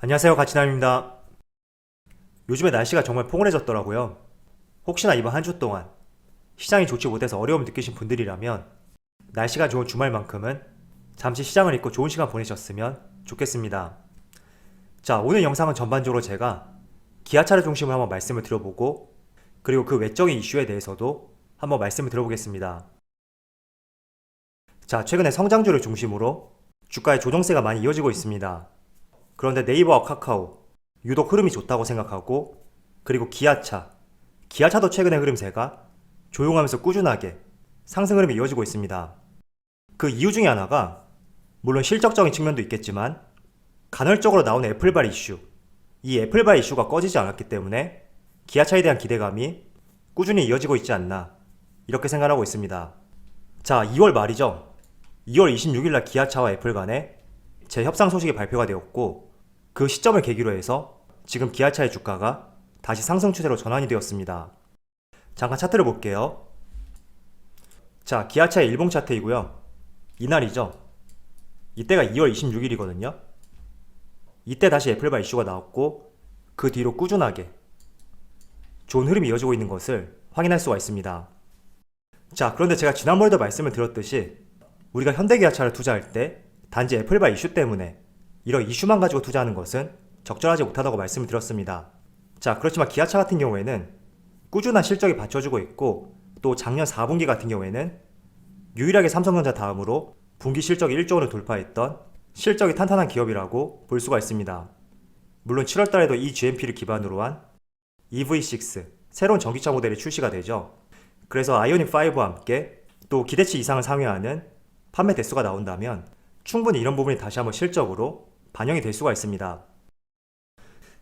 안녕하세요. 가치남입니다. 요즘에 날씨가 정말 포근해졌더라고요. 혹시나 이번 한 주 동안 시장이 좋지 못해서 어려움 느끼신 분들이라면 날씨가 좋은 주말만큼은 잠시 시장을 잊고 좋은 시간 보내셨으면 좋겠습니다. 자, 오늘 영상은 전반적으로 제가 기아차를 중심으로 한번 말씀을 드려보고 그리고 그 외적인 이슈에 대해서도 한번 말씀을 드려보겠습니다. 자, 최근에 성장주를 중심으로 주가의 조정세가 많이 이어지고 있습니다. 그런데 네이버와 카카오 유독 흐름이 좋다고 생각하고 그리고 기아차 기아차도 최근의 흐름세가 조용하면서 꾸준하게 상승 흐름이 이어지고 있습니다. 그 이유 중에 하나가 물론 실적적인 측면도 있겠지만 간헐적으로 나오는 애플발 이슈 이 애플발 이슈가 꺼지지 않았기 때문에 기아차에 대한 기대감이 꾸준히 이어지고 있지 않나 이렇게 생각하고 있습니다. 자 2월 말이죠. 2월 26일 날 기아차와 애플 간에 재협상 소식이 발표가 되었고 그 시점을 계기로 해서 지금 기아차의 주가가 다시 상승 추세로 전환이 되었습니다. 잠깐 차트를 볼게요. 자, 기아차의 일봉 차트이고요. 이날이죠. 이때가 2월 26일이거든요. 이때 다시 애플바 이슈가 나왔고 그 뒤로 꾸준하게 좋은 흐름이 이어지고 있는 것을 확인할 수가 있습니다. 자, 그런데 제가 지난번에도 말씀을 드렸듯이 우리가 현대기아차를 투자할 때 단지 애플바 이슈 때문에 이런 이슈만 가지고 투자하는 것은 적절하지 못하다고 말씀을 드렸습니다. 자, 그렇지만 기아차 같은 경우에는 꾸준한 실적이 받쳐주고 있고 또 작년 4분기 같은 경우에는 유일하게 삼성전자 다음으로 분기 실적이 1조 원을 돌파했던 실적이 탄탄한 기업이라고 볼 수가 있습니다. 물론 7월 달에도 이 GMP를 기반으로 한 EV6 새로운 전기차 모델이 출시가 되죠. 그래서 아이오닉 5와 함께 또 기대치 이상을 상회하는 판매 대수가 나온다면 충분히 이런 부분이 다시 한번 실적으로 반영이 될 수가 있습니다.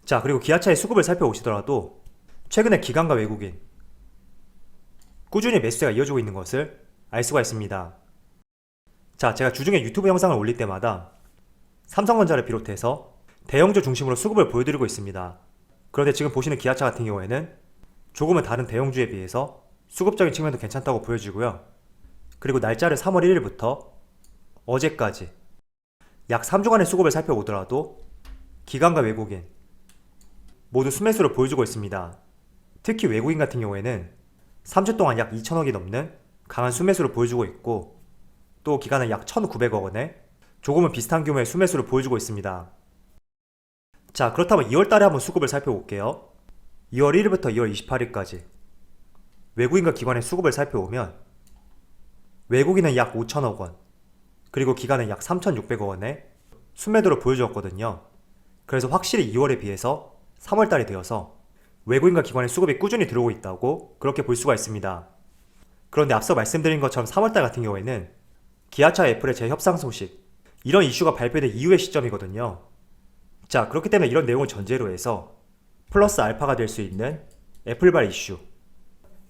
자, 그리고 기아차의 수급을 살펴보시더라도 최근에 기관과 외국인 꾸준히 매수세가 이어지고 있는 것을 알 수가 있습니다. 자, 제가 주중에 유튜브 영상을 올릴 때마다 삼성전자를 비롯해서 대형주 중심으로 수급을 보여드리고 있습니다. 그런데 지금 보시는 기아차 같은 경우에는 조금은 다른 대형주에 비해서 수급적인 측면도 괜찮다고 보여지고요. 그리고 날짜를 3월 1일부터 어제까지 약 3주간의 수급을 살펴보더라도 기관과 외국인 모두 수매수를 보여주고 있습니다. 특히 외국인 같은 경우에는 3주 동안 약 2천억이 넘는 강한 수매수를 보여주고 있고 또 기간은 약 1,900억 원에 조금은 비슷한 규모의 수매수를 보여주고 있습니다. 자, 그렇다면 2월 달에 한번 수급을 살펴볼게요. 2월 1일부터 2월 28일까지 외국인과 기관의 수급을 살펴보면 외국인은 약 5천억 원, 그리고 기간은 약 3,600억 원에 순매도를 보여주었거든요. 그래서 확실히 2월에 비해서 3월 달이 되어서 외국인과 기관의 수급이 꾸준히 들어오고 있다고 그렇게 볼 수가 있습니다. 그런데 앞서 말씀드린 것처럼 3월 달 같은 경우에는 기아차 애플의 재협상 소식, 이런 이슈가 발표된 이후의 시점이거든요. 자, 그렇기 때문에 이런 내용을 전제로 해서 플러스 알파가 될 수 있는 애플발 이슈,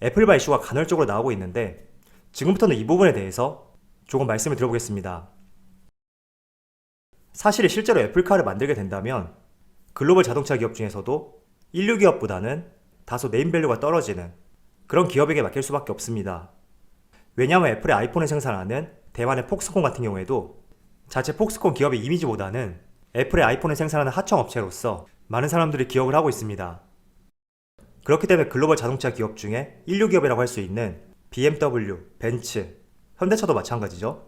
애플발 이슈가 간헐적으로 나오고 있는데 지금부터는 이 부분에 대해서 조금 말씀을 드려보겠습니다. 사실 실제로 애플카를 만들게 된다면 글로벌 자동차 기업 중에서도 인류 기업보다는 다소 네임밸류가 떨어지는 그런 기업에게 맡길 수밖에 없습니다. 왜냐하면 애플의 아이폰을 생산하는 대만의 폭스콘 같은 경우에도 자체 폭스콘 기업의 이미지보다는 애플의 아이폰을 생산하는 하청업체로서 많은 사람들이 기억을 하고 있습니다. 그렇기 때문에 글로벌 자동차 기업 중에 인류 기업이라고 할 수 있는 BMW, 벤츠, 현대차도 마찬가지죠.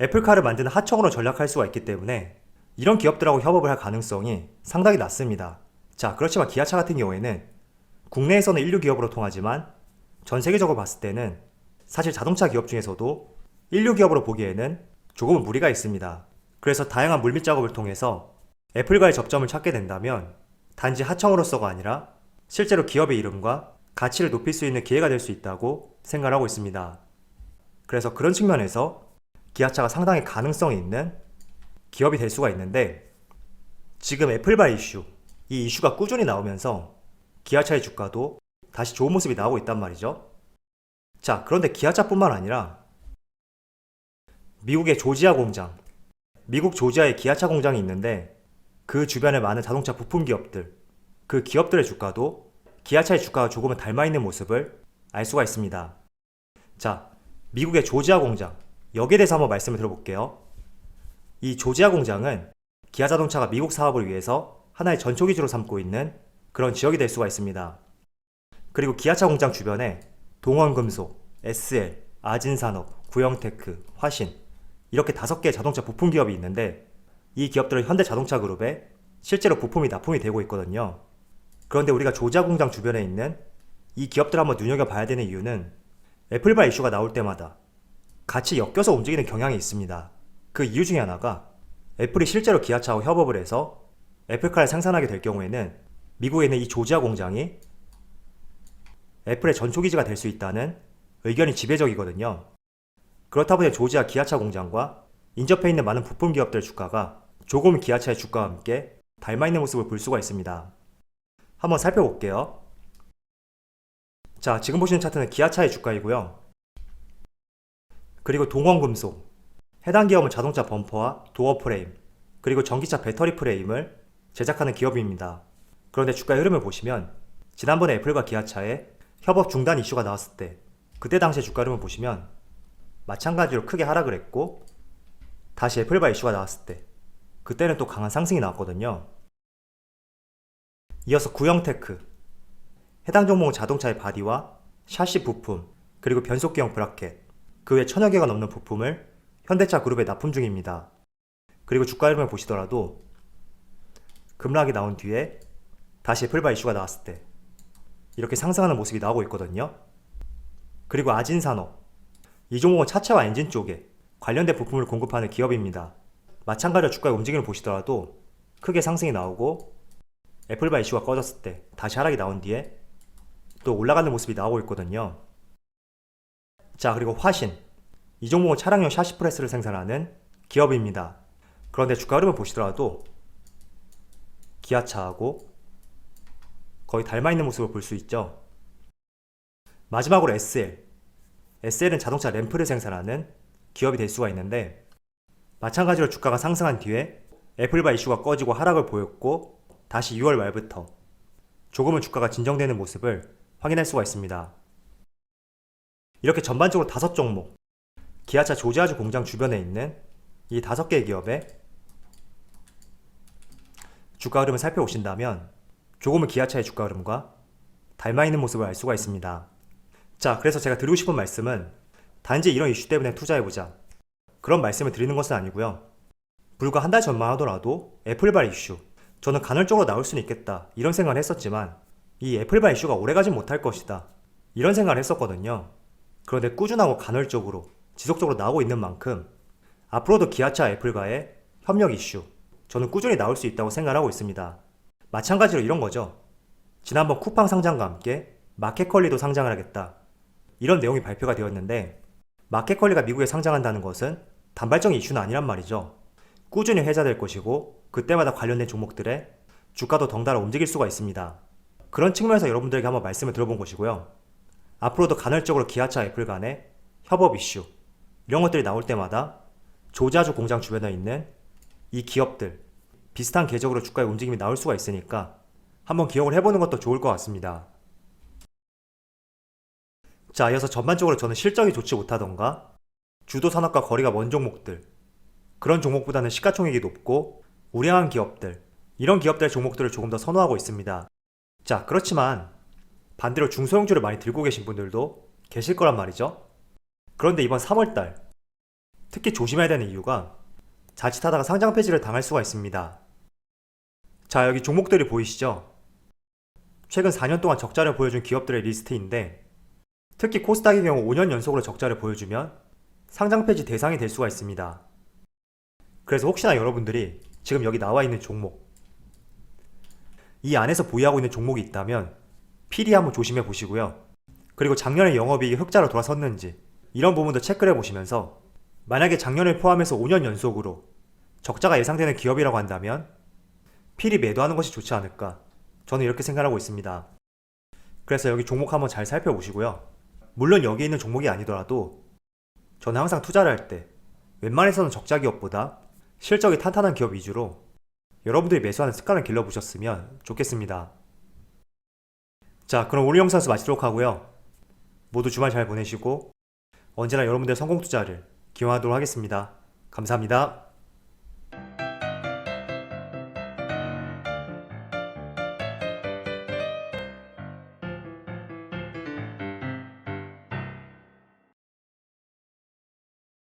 애플카를 만드는 하청으로 전략할 수가 있기 때문에 이런 기업들하고 협업을 할 가능성이 상당히 낮습니다. 자, 그렇지만 기아차 같은 경우에는 국내에서는 인류 기업으로 통하지만 전 세계적으로 봤을 때는 사실 자동차 기업 중에서도 인류 기업으로 보기에는 조금은 무리가 있습니다. 그래서 다양한 물밑 작업을 통해서 애플과의 접점을 찾게 된다면 단지 하청으로서가 아니라 실제로 기업의 이름과 가치를 높일 수 있는 기회가 될 수 있다고 생각하고 있습니다. 그래서 그런 측면에서 기아차가 상당히 가능성이 있는 기업이 될 수가 있는데 지금 애플발 이슈, 이 이슈가 꾸준히 나오면서 기아차의 주가도 다시 좋은 모습이 나오고 있단 말이죠. 자, 그런데 기아차뿐만 아니라 미국의 조지아 공장, 미국 조지아에 기아차 공장이 있는데 그 주변에 많은 자동차 부품 기업들, 그 기업들의 주가도 기아차의 주가가 조금은 닮아 있는 모습을 알 수가 있습니다. 자, 미국의 조지아 공장, 여기에 대해서 한번 말씀을 들어볼게요. 이 조지아 공장은 기아 자동차가 미국 사업을 위해서 하나의 전초 기지로 삼고 있는 그런 지역이 될 수가 있습니다. 그리고 기아차 공장 주변에 동원금속, SL, 아진산업, 구형테크, 화신 이렇게 다섯 개의 자동차 부품 기업이 있는데 이 기업들은 현대자동차 그룹에 실제로 부품이 납품이 되고 있거든요. 그런데 우리가 조지아 공장 주변에 있는 이 기업들 한번 눈여겨봐야 되는 이유는 애플바 이슈가 나올 때마다 같이 엮여서 움직이는 경향이 있습니다. 그 이유 중에 하나가 애플이 실제로 기아차와 협업을 해서 애플카를 생산하게 될 경우에는 미국에 있는 이 조지아 공장이 애플의 전초기지가 될 수 있다는 의견이 지배적이거든요. 그렇다 보니 조지아 기아차 공장과 인접해 있는 많은 부품 기업들 주가가 조금 기아차의 주가와 함께 닮아 있는 모습을 볼 수가 있습니다. 한번 살펴볼게요. 자, 지금 보시는 차트는 기아차의 주가이고요. 그리고 동원금속. 해당 기업은 자동차 범퍼와 도어 프레임, 그리고 전기차 배터리 프레임을 제작하는 기업입니다. 그런데 주가의 흐름을 보시면 지난번에 애플과 기아차의 협업 중단 이슈가 나왔을 때 그때 당시의 주가 흐름을 보시면 마찬가지로 크게 하락을 했고 다시 애플바 이슈가 나왔을 때 그때는 또 강한 상승이 나왔거든요. 이어서 구형테크 해당 종목은 자동차의 바디와 샤시 부품 그리고 변속기형 브라켓 그 외 천여 개가 넘는 부품을 현대차 그룹에 납품 중입니다. 그리고 주가 흐름을 보시더라도 급락이 나온 뒤에 다시 애플바 이슈가 나왔을 때 이렇게 상승하는 모습이 나오고 있거든요. 그리고 아진산업 이 종목은 차체와 엔진 쪽에 관련된 부품을 공급하는 기업입니다. 마찬가지로 주가의 움직임을 보시더라도 크게 상승이 나오고 애플바 이슈가 꺼졌을 때 다시 하락이 나온 뒤에 또 올라가는 모습이 나오고 있거든요. 자, 그리고 화신. 이 종목은 차량용 샤시 프레스를 생산하는 기업입니다. 그런데 주가 흐름을 보시더라도 기아차하고 거의 닮아 있는 모습을 볼 수 있죠. 마지막으로 SL. SL은 자동차 램프를 생산하는 기업이 될 수가 있는데 마찬가지로 주가가 상승한 뒤에 애플바 이슈가 꺼지고 하락을 보였고 다시 6월 말부터 조금은 주가가 진정되는 모습을 확인할 수가 있습니다. 이렇게 전반적으로 다섯 종목 기아차 조지아주 공장 주변에 있는 이 다섯 개의 기업의 주가 흐름을 살펴보신다면 조금은 기아차의 주가 흐름과 닮아 있는 모습을 알 수가 있습니다. 자, 그래서 제가 드리고 싶은 말씀은 단지 이런 이슈 때문에 투자해보자. 그런 말씀을 드리는 것은 아니고요. 불과 한 달 전만 하더라도 애플발 이슈. 저는 간헐적으로 나올 수는 있겠다. 이런 생각을 했었지만 이 애플발 이슈가 오래가진 못할 것이다. 이런 생각을 했었거든요. 그런데 꾸준하고 간헐적으로 지속적으로 나오고 있는 만큼 앞으로도 기아차 애플과의 협력 이슈 저는 꾸준히 나올 수 있다고 생각하고 있습니다. 마찬가지로 이런 거죠. 지난번 쿠팡 상장과 함께 마켓컬리도 상장을 하겠다. 이런 내용이 발표가 되었는데 마켓컬리가 미국에 상장한다는 것은 단발적인 이슈는 아니란 말이죠. 꾸준히 회자될 것이고 그때마다 관련된 종목들의 주가도 덩달아 움직일 수가 있습니다. 그런 측면에서 여러분들에게 한번 말씀을 들어본 것이고요. 앞으로도 간헐적으로 기아차 애플 간의 협업 이슈 이런 것들이 나올 때마다 조자주 공장 주변에 있는 이 기업들 비슷한 궤적으로 주가의 움직임이 나올 수가 있으니까 한번 기억을 해보는 것도 좋을 것 같습니다. 자, 이어서 전반적으로 저는 실적이 좋지 못하던가 주도 산업과 거리가 먼 종목들 그런 종목보다는 시가총액이 높고 우량한 기업들 이런 기업들의 종목들을 조금 더 선호하고 있습니다. 자, 그렇지만 반대로 중소형주를 많이 들고 계신 분들도 계실 거란 말이죠. 그런데 이번 3월달 특히 조심해야 되는 이유가 자칫하다가 상장 폐지를 당할 수가 있습니다. 자, 여기 종목들이 보이시죠? 최근 4년 동안 적자를 보여준 기업들의 리스트인데 특히 코스닥의 경우 5년 연속으로 적자를 보여주면 상장 폐지 대상이 될 수가 있습니다. 그래서 혹시나 여러분들이 지금 여기 나와 있는 종목 이 안에서 보유하고 있는 종목이 있다면 PD 한번 조심해 보시고요. 그리고 작년에 영업이익이 흑자로 돌아섰는지 이런 부분도 체크를 해 보시면서 만약에 작년을 포함해서 5년 연속으로 적자가 예상되는 기업이라고 한다면 필히 매도하는 것이 좋지 않을까 저는 이렇게 생각하고 있습니다. 그래서 여기 종목 한번 잘 살펴보시고요. 물론 여기 있는 종목이 아니더라도 저는 항상 투자를 할 때 웬만해서는 적자 기업보다 실적이 탄탄한 기업 위주로 여러분들이 매수하는 습관을 길러보셨으면 좋겠습니다. 자, 그럼 오늘 영상에서 마치도록 하고요. 모두 주말 잘 보내시고 언제나 여러분들의 성공 투자를 기원하도록 하겠습니다. 감사합니다.